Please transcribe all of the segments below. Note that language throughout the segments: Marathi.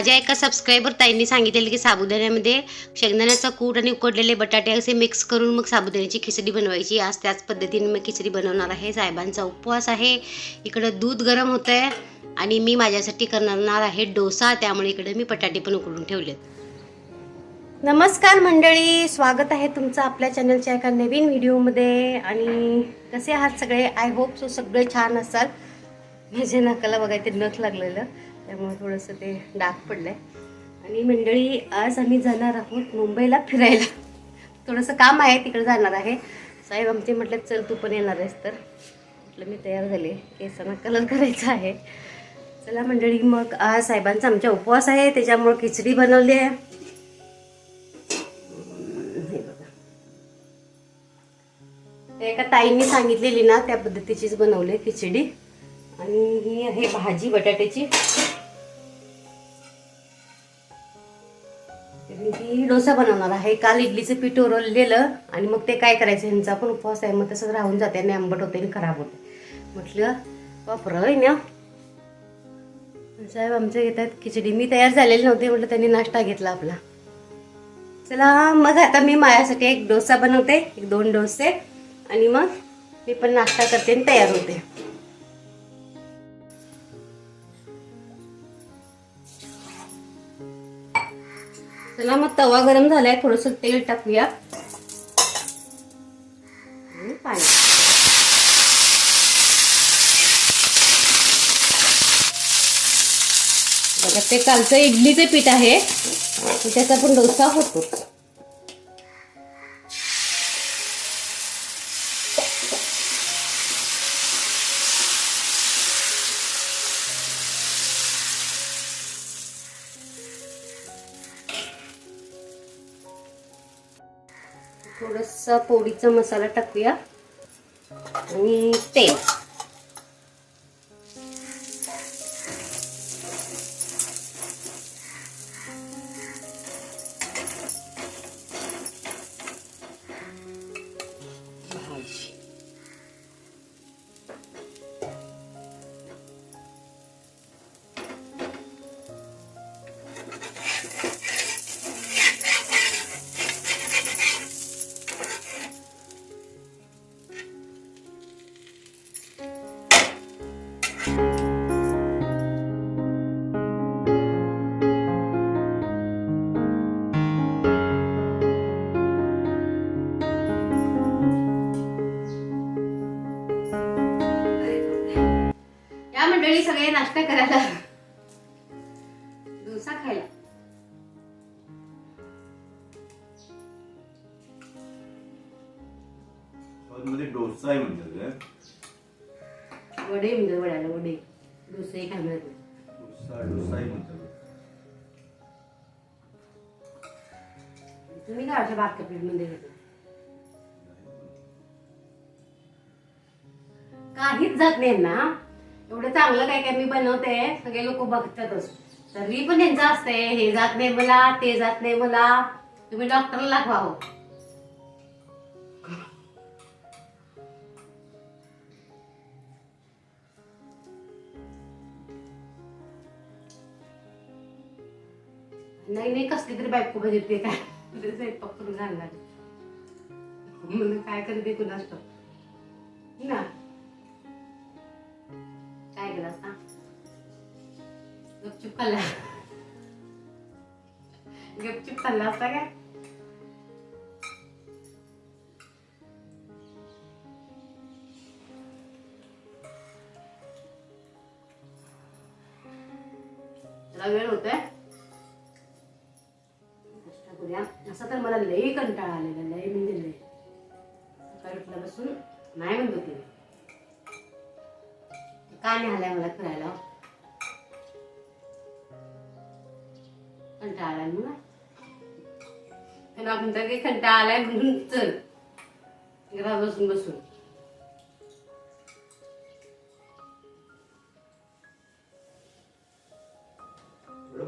माझ्या एका सबस्क्रायबर ताईंनी सांगितलेलं की साबुदाण्यामध्ये शेंगदाण्याचा कूट आणि उकडलेले बटाटे असे मिक्स करून मग साबुदाण्याची खिचडी बनवायची. आज त्याच पद्धतीने मी खिचडी बनवणार आहे. साहेबांचा उपवास आहे. इकडं दूध गरम होतं आहे आणि मी माझ्यासाठी करणार आहे डोसा. त्यामुळे इकडे मी बटाटे पण उकडून ठेवलेत. नमस्कार मंडळी. स्वागत आहे तुमचं आपल्या चॅनलच्या एका नवीन व्हिडिओमध्ये आणि कसे आहात सगळे? आय होप सो सगळे छान असाल. माझ्या नकाला बघायचं नख लागलेलं. त्यामुळे थोडंसं ते डाग पडलंय. आणि मंडळी आज आम्ही जाणार आहोत मुंबईला फिरायला. थोडंसं काम आहे तिकडे जाणार आहे. साहेब आमचे म्हटलं चल तू पण येणार आहेस. तर म्हटलं मी तयार झाले. केसांना कलर करायचा आहे. चला मंडळी मग आज साहेबांचा आमचा उपवास आहे त्याच्यामुळे खिचडी बनवली आहे. हे बघा. ते एका ताईंनी सांगितलेली ना त्या पद्धतीचीच बनवली खिचडी. आणि ही आहे भाजी बटाट्याची. आणि डोसा बनवणार आहे. काल इडलीचं पीठ उरलेलं आणि मग ते काय करायचं ह्यांचा पण उपवास आहे. मग तसंच राहून जाते आणि आंबट होते आणि खराब होते. म्हटलं वापरं ना साहेब आमच्या घेत आहेत खिचडी. मी तयार झालेली नव्हती. म्हटलं त्यांनी नाश्ता घेतला आपला. चला मग आता मी माझ्यासाठी एक डोसा बनवते. एक दोन डोसे. आणि मग मी पण नाश्ता करते आणि तयार होते. चला मग तवा गरम झालाय थोडस तेल टाकूया. आणि पाणी. बघा ते कालचं इडलीचे पीठ आहे. त्याचा पण डोसा होतो थोडासा पोळीचा मसाला टाकूया. आणि तेल. वडे म्हणजे वड्याला वडे. डोसे खाणार तुम्ही प्लेटमध्ये काहीच जात नाही ना. एवढं चांगलं काय काय मी बनवते सगळे लोक बघतातच तरी पण त्यांचं असतंय हे जात नाही मला ते जात नाही मला. तुम्ही डॉक्टरला दाखवा हो. नाही नाही कसली तरी बायको बघितली काय? स्वयंपाक करून घालणार म्हणून काय करते कुणास ठाऊक. ना. काय केलं असता गपचूप खाल्ला. गपचूप खाल्ला असता काय? म्हणतात की कंटाळा आलाय म्हणून चल. घरात बसून बसून.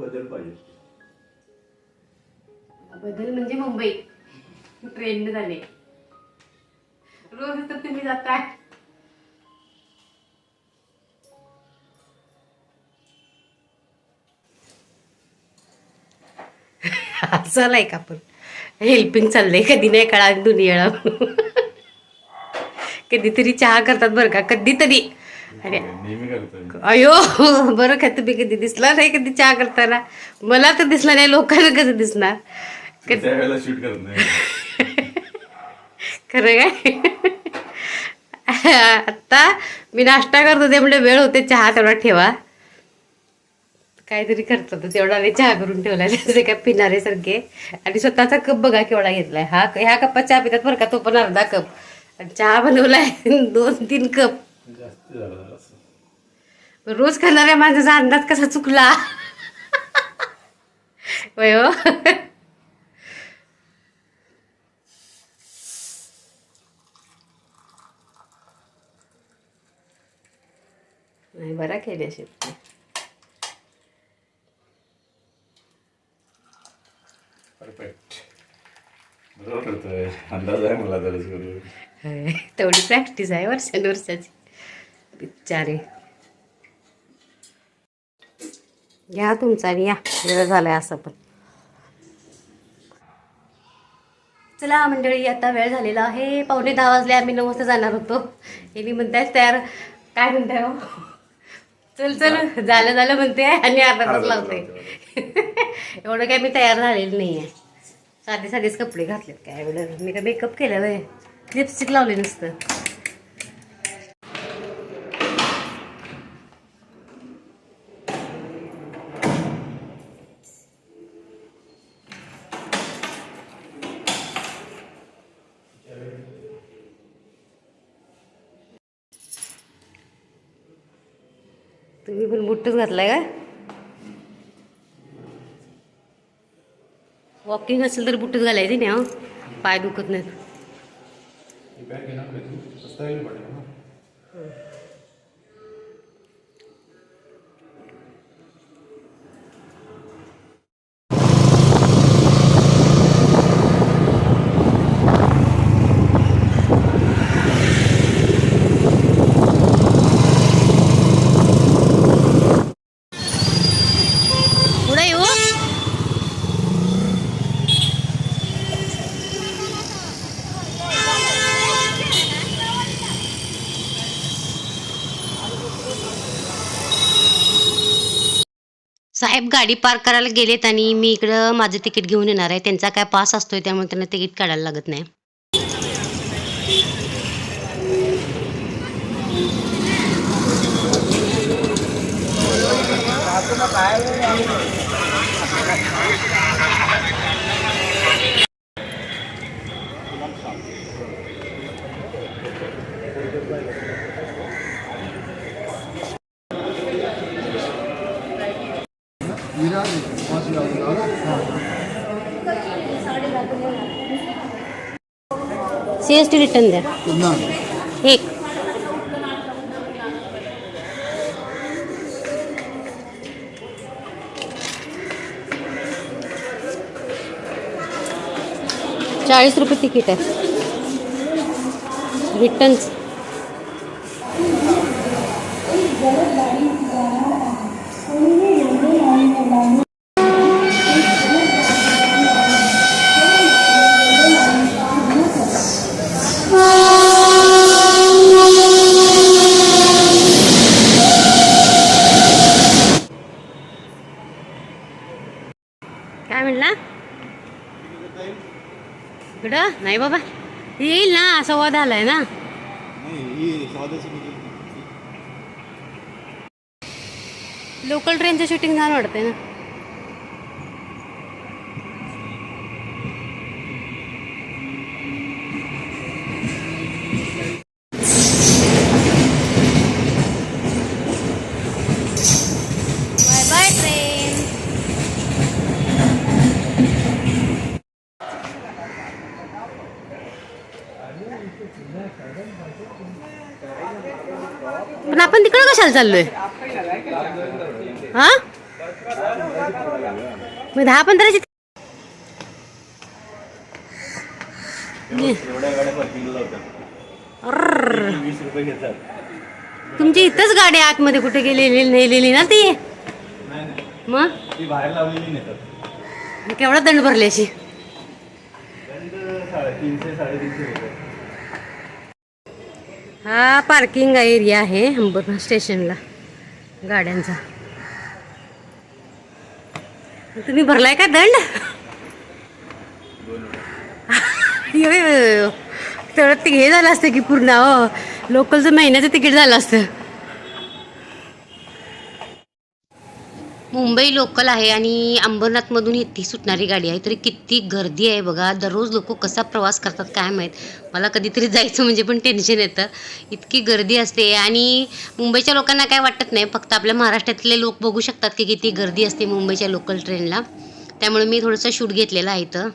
बदल पाहिजे. बदल म्हणजे मुंबई. ट्रेंड झाले. रोज तर तुम्ही जाताय. चालाय का आपण हेल्पिंग चाललंय कधी नाही कळा दुनियाला कधीतरी चहा करतात बरं का कधीतरी. अरे अयो बरं का तुम्ही कधी दिसला नाही कधी चहा करताना? मला तर दिसला नाही लोकांना कसं दिसणार? खरं काय? आत्ता मी नाश्ता करत होते म्हणजे वेळ होते चहा तेवढा ठेवा. काहीतरी करत होतं तेवढा नाही चहा करून ठेवला ते काय पिणारे सारखे. आणि स्वतःचा कप बघा केवढा घेतलाय. हा ह्या कप्पात चहा पितात बरं का? तो पण अर्धा कप. आणि चहा बनवलाय. दोन तीन कप. रोज खाणाऱ्या माणसाचा अंदाज कसा चुकला? होय हो. नाही बरा केली अशी परफेक्ट बरोबर करतोय. अंदाज आहे मला करून. तेवढी प्रॅक्टिस आहे वर्षानुवर्षाची बिचारे. घ्या तुमचा आणि या. वेळ झालाय असं पण. चला मंडळी आता वेळ झालेला आहे. पावणे दहा वाजले आम्ही नऊ वाजता जाणार होतो. यांनी म्हणताय तयार. काय म्हणताय हो? चल चल. झालं झालं म्हणते. आणि अर्धा तास लावते. एवढं काय मी तयार झालेलं नाही आहे साधे साधेच कपडे घातलेत काय एवढं. मी काय मेकअप केलं वय लिपस्टिक लावले नुसतं. तुम्ही पण बुट्टच घातलाय का? वॉकिंग असेल तर बुट्टच घालायचे ना पाय दुखत नाहीत पुढे येऊ साहेब गाडी पार्क करायला गेलेत आणि मी इकडं माझं तिकीट घेऊन येणार आहे. त्यांचा काय पास असतोय त्यामुळे त्यांना तिकीट काढायला लागत नाही. सी एस टी रिटर्न द्या. एक. चाळीस रुपये तिकीट आहे. रिटर्न काय म्हणला इकडं? नाही बाबा. येईल ना संवाद आलाय ना. लोकल ट्रेनचं शूटिंग छान वाटतंय ना. पण आपण तिकडे कशाला चाललोय? हा? मग दहा घेतात. तुमची इथंच गाडी आतमध्ये कुठे गेलेली नेलेली ना ती? मग? केवढा दंड भरले अशी? साडेतीनशे हा पार्किंग एरिया आहे अंबरनाथ स्टेशनला गाड्यांचा. तुम्ही भरलाय का दंड? यो, ते हे झालं असतं की पूर्ण हो. लोकलचं महिन्याचं तिकीट झालं असतं. मुंबई लोकल आहे आणि अंबरनाथमधून इथे सुटणारी गाडी आहे. तरी किती गर्दी आहे बघा. दररोज लोक कसा प्रवास करतात काय माहीत. मला कधीतरी जायचं म्हणजे पण टेन्शन येतं. इतकी गर्दी असते. आणि मुंबईच्या लोकांना काय वाटत नाही. फक्त आपल्या महाराष्ट्रातले लोक बघू शकतात की किती गर्दी असते मुंबईच्या लोकल ट्रेनला त्यामुळे मी थोडंसं शूट घेतलेलं आहे इथं.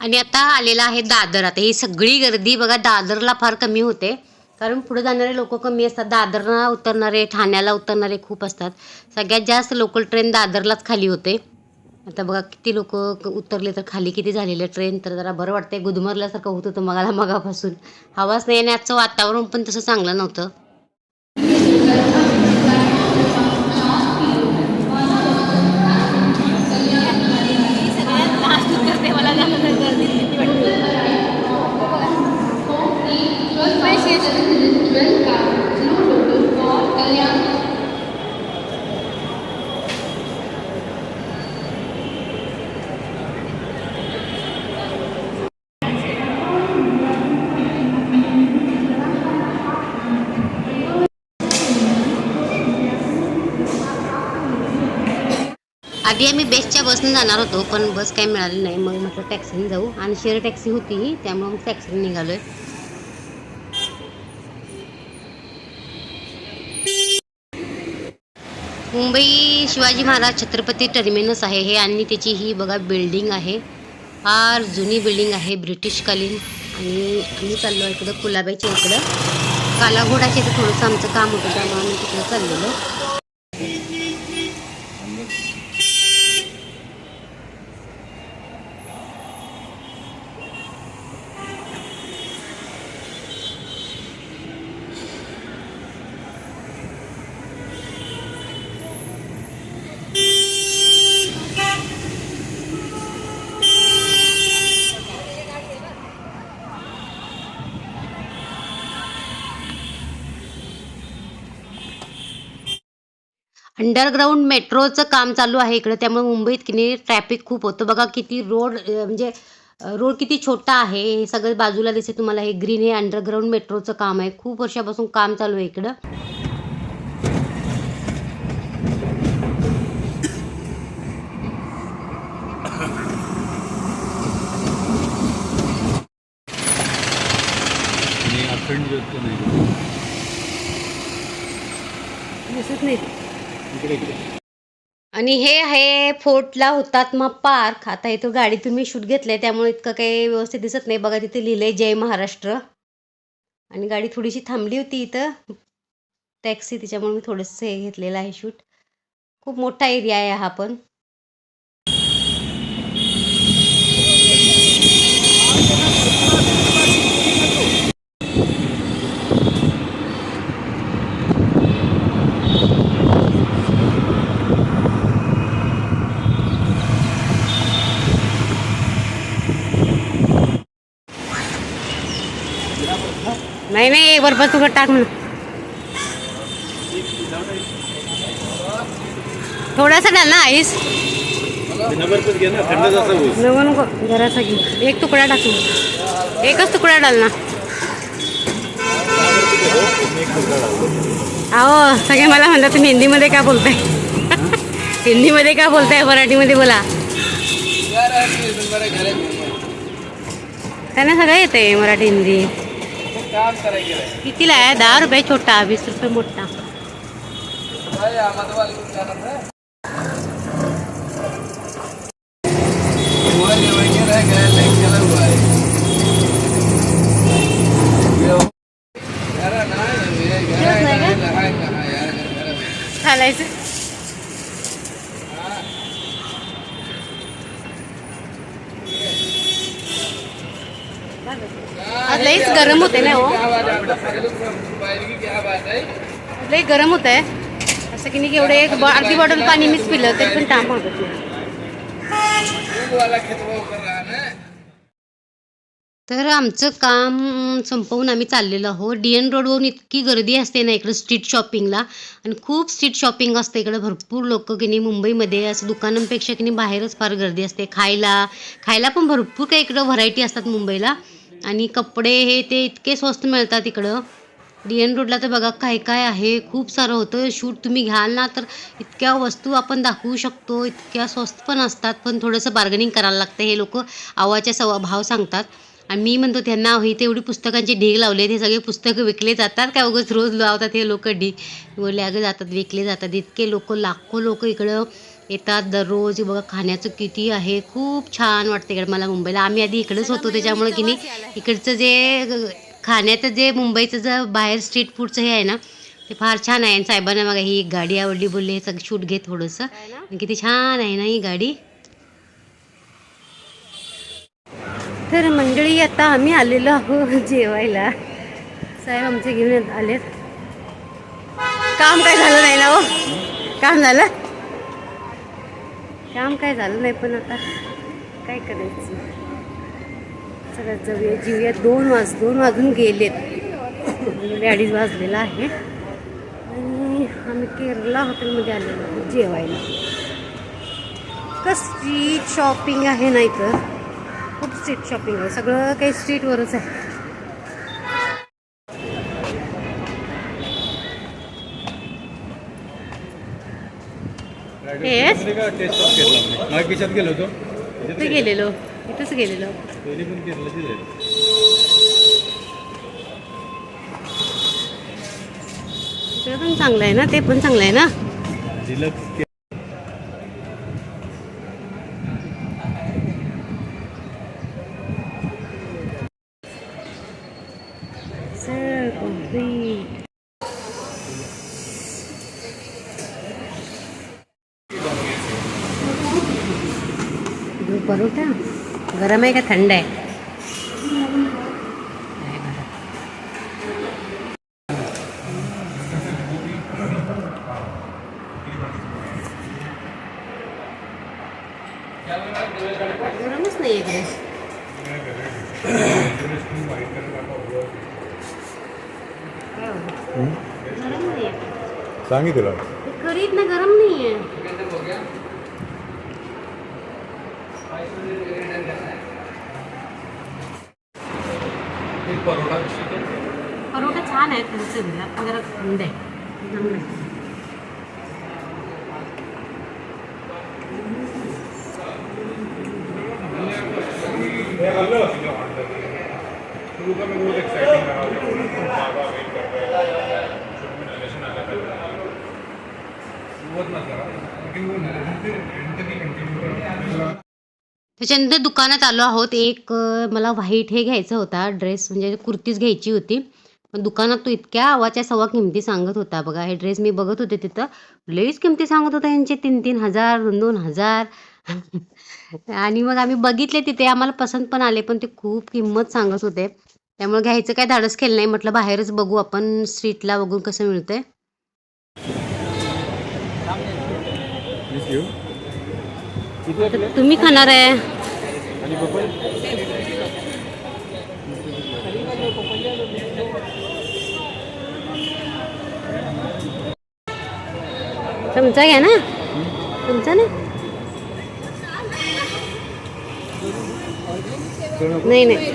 आणि आता आलेला आहे दादर. आता ही सगळी गर्दी बघा दादरला फार कमी होते. कारण पुढे जाणारे लोक कमी असतात. दादरला उतरणारे ठाण्याला उतरणारे खूप असतात. सगळ्यात जास्त लोकल ट्रेन दादरलाच खाली होते. आता बघा किती लोक उतरले तर खाली किती झालेले ट्रेन तर जरा बरं वाटतंय गुदमरल्यासारखं होत होतं मगाला मगापासून. हवाच नाही आणि आजचं वातावरण पण तसं चांगलं नव्हतं. आधी आम्ही बेस्टच्या बसने जाणार होतो पण बस काही मिळाली नाही. मग म्हटलं टॅक्सीने जाऊ. आणि शेअर टॅक्सी होती ही त्यामुळे मग टॅक्सीने आहे मुंबई शिवाजी महाराज छत्रपती टर्मिनस आहे हे आणि त्याची ही बघा बिल्डिंग आहे. फार जुनी बिल्डिंग आहे ब्रिटिशकालीन. आणि आम्ही चाललो आहे इकडं कुलाबाईच्या इकडं. कालाघोडाच्या इथं थोडंसं आमचं काम होतं त्यामुळे आम्ही तिकडं चाललेलो. अंडरग्राऊंड मेट्रोचं काम चालू आहे इकडं. त्यामुळे मुंबईत किनी नाही ट्रॅफिक खूप होतं. बघा किती रोड म्हणजे रोड किती छोटा आहे. हे सगळं बाजूला दिसते तुम्हाला. हे ग्रीन हे अंडरग्राऊंड मेट्रोचं काम आहे. खूप वर्षापासून काम चालू आहे इकडं आणि अखंड ज्योत नाही दिसत नाही इकडे इकडे आणि हे आहे फोर्टला हुतात्मा पार्क. आता इथं गाडीतून मी शूट घेतलंय त्यामुळे इतकं काही व्यवस्थित दिसत नाही. बघा तिथे लिहिलंय जय महाराष्ट्र. आणि गाडी थोडीशी थांबली होती इथं. टॅक्सी त्याच्यामुळे मी थोडंसं हे घेतलेलं आहे शूट. खूप मोठा एरिया आहे हा पण. नाही नाही बरोबर तुला टाक म्हणून. थोडासा डाल ना आईस. नंबर घे नको नको जरासा घेऊ एक तुकडा टाकू एकच तुकडा डाल ना. अहो सगळे मला म्हणतात तुम्ही हिंदीमध्ये का बोलताय? हिंदीमध्ये का बोलताय? मराठीमध्ये बोला. त्यांना सगळं येते मराठी हिंदी. काम करेंगे। कितीला आहे दहा रुपये छोटा वीस रुपये मोटा घालायचं आज लईच गरम होते ना हो. लई गरम होत आहे असं की नाही एवढे एक अर्धी बॉटल पाणी मीच पिलं तरी पण काम होत. नाही तर आमचं काम संपवून आम्ही चाललेलो आहोत. डी एन रोडवरून इतकी गर्दी असते ना इकडं स्ट्रीट शॉपिंगला आणि खूप स्ट्रीट शॉपिंग असते इकडं. भरपूर लोक की नाही मुंबईमध्ये असं दुकानांपेक्षा की नाही बाहेरच फार गर्दी असते. खायला खायला पण भरपूर काही इकडं व्हरायटी असतात मुंबईला. आणि कपडे हे ते इतके स्वस्त मिळतात इकडं. डी एन रोडला तर बघा काय काय आहे. खूप सारं होतं. शूट तुम्ही घ्याल ना तर इतक्या वस्तू आपण दाखवू शकतो. इतक्या स्वस्त पण असतात पण थोडंसं बार्गनिंग करायला लागतं. हे लोक आवाच्या सवा भाव सांगतात. आणि मी म्हणतो त्यांना ही तेवढी एवढी पुस्तकांचे ढीग लावले ते सगळे पुस्तकं विकले जातात काय उगाच? रोज लावतात हे लोक ढीग. बोलले अगं जातात विकले जातात. इतके लोक लाखो लोक इकडं येतात दररोज. बघा खाण्याचं किती आहे. खूप छान वाटतं इकडं मला मुंबईला. आम्ही आधी इकडेच होतो त्याच्यामुळे की नाही इकडचं जे खाण्याचं जे मुंबईचं जे बाहेर स्ट्रीट फूडचं हे आहे ना ते फार छान आहे. आणि साहेबांना बघा ही एक गाडी आवडली बोलले हे सगळं शूट घे थोडंसं. किती छान आहे ना ही गाडी. तर मंडळी आता आम्ही आलेलो आहोत जेवायला. साहेब आमचे घेऊन आलेत. काम काय झालं नाही ना हो? काम झालं? काम काय झालं नाही पण आता काय करायचं? सगळ्यात जाऊया जीवया दोन वाज दोन वाजून गेलेत. अडीच वाजलेला आहे. आणि आम्ही केरला हॉटेलमध्ये आलेलो आहोत जेवायला. का स्ट्रीट शॉपिंग आहे नाही तर खूप स्ट्रीट शॉपिंग आहे. सगळं काही स्ट्रीटवरच आहे. गेलो होतो. इथे गेलेलो. इथंच गेलेलो. दोन्ही पण केरलाचीच आहे इकडे पण चांगलं आहे ना? ते पण चांगलं आहे ना? डिलक्स सर कंप्लीट परोठा गरम आहे का थंड आहे गरमच नाही इकडे गरम नाही सांगितलं करीत ना गरम नाही आहे परोठा छान आहे तुमचे चवीला जरा थंड आहे त्याच्यानंतर दुकानात आलो आहोत. एक मला व्हाईट हे घ्यायचा होता. ड्रेस म्हणजे कुर्तीच घ्यायची होती. पण दुकानात तो इतक्या आवाच्या सव्वा किमती सांगत होता. बघा हे ड्रेस मी बघत होते तिथं. लईच किमती सांगत होता यांचे. तीन तीन हजार दोन दोन हजार. आणि मग आम्ही बघितले तिथे. आम्हाला पसंत पण आले पण ते खूप किंमत सांगत होते. त्यामुळे घ्यायचं काय धाडस केलं नाही. म्हटलं बाहेरच बघू आपण. स्ट्रीटला बघून कसं मिळतंय. तुम्ही खाणार आहे. तुमचा घ्या ना. तुमचा ना. नाही नाही.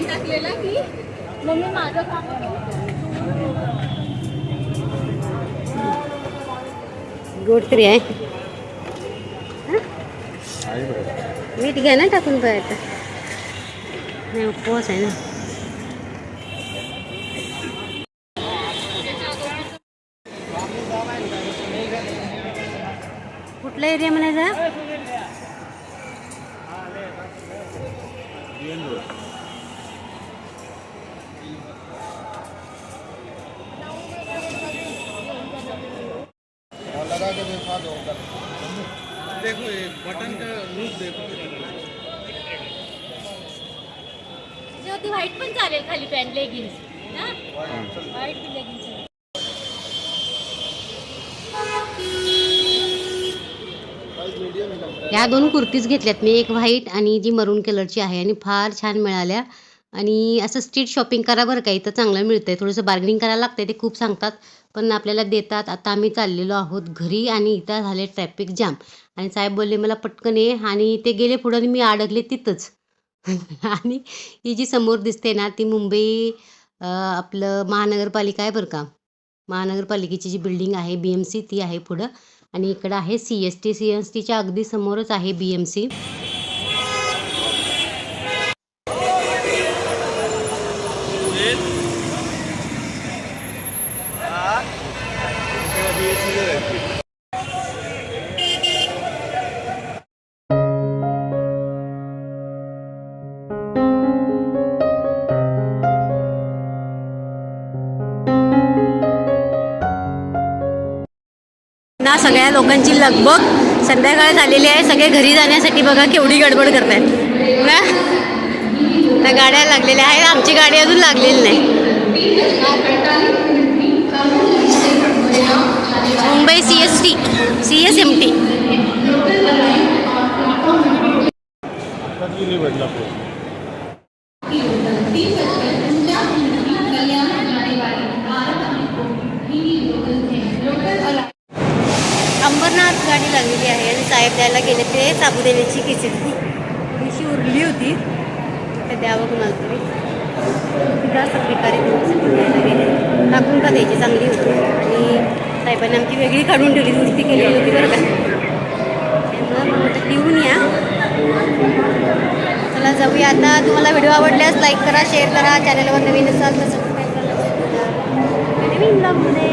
गोड तरी आहे. मीठ घ्या ना टाकून पाहायचं नाही उपवास आहे ना कुठला एरिया म्हणायचा त्याच्यावरती व्हाईट पण चालेल खाली पॅन्ट लेगिन्स. ना व्हाईट लेगिन्स या दोन कुर्तीज घेतल्यात मी एक व्हाईट आणि जी मरून कलरची आहे आणि फार छान मिळाल्या. आणि असं स्ट्रीट शॉपिंग करा बरं का इथं चांगलं मिळतं आहे थोडंसं बार्गेनिंग करायला लागतं ते खूप सांगतात. पण आपल्याला देतात. आता आम्ही चाललेलो आहोत घरी आणि इथं झाले ट्रॅफिक जाम आणि साहेब बोलले मला पटकन ये. आणि ते गेले पुढं आणि मी अडकले तिथंच. आणि ही जी समोर दिसते ना ती मुंबई आपलं महानगरपालिका आहे बरं का. महानगरपालिकेची जी बिल्डिंग आहे बी एम सी ती आहे पुढं. आणि इकडं आहे C S T. C S टीच्या अगदी समोरच आहे बी एम सी. सगळ्या लोकांची लगबग संध्याकाळ झालेली आहे. सगळे घरी जाण्यासाठी बघा केवढी गडबड करतायत. ना? त्या गाड्या लागलेल्या आहेत. आमची गाडी अजून लागलेली नाही. Mumbai C S T C S M T गेली बदलापूर अंबरनाथ गाडी लागलेली आहे आणि साहेब द्यायला गेले ते साबुदाण्याची खिचडी थोडीशी उरली होती. तर द्यावं कुणाला तरी जास्त प्रकारे टाकून का द्यायची चांगली होती. आणि साहेबांनी आमची वेगळी काढून ठेवली. दुरुस्ती केलेली होती बरं का. त्यामुळं मग या. चला जाऊया आता. तुम्हाला व्हिडिओ आवडल्यास लाईक करा शेअर करा. चॅनलवर नवीन असाल तर सबस्क्राईब करा. नवीन ब्लॉगमध्ये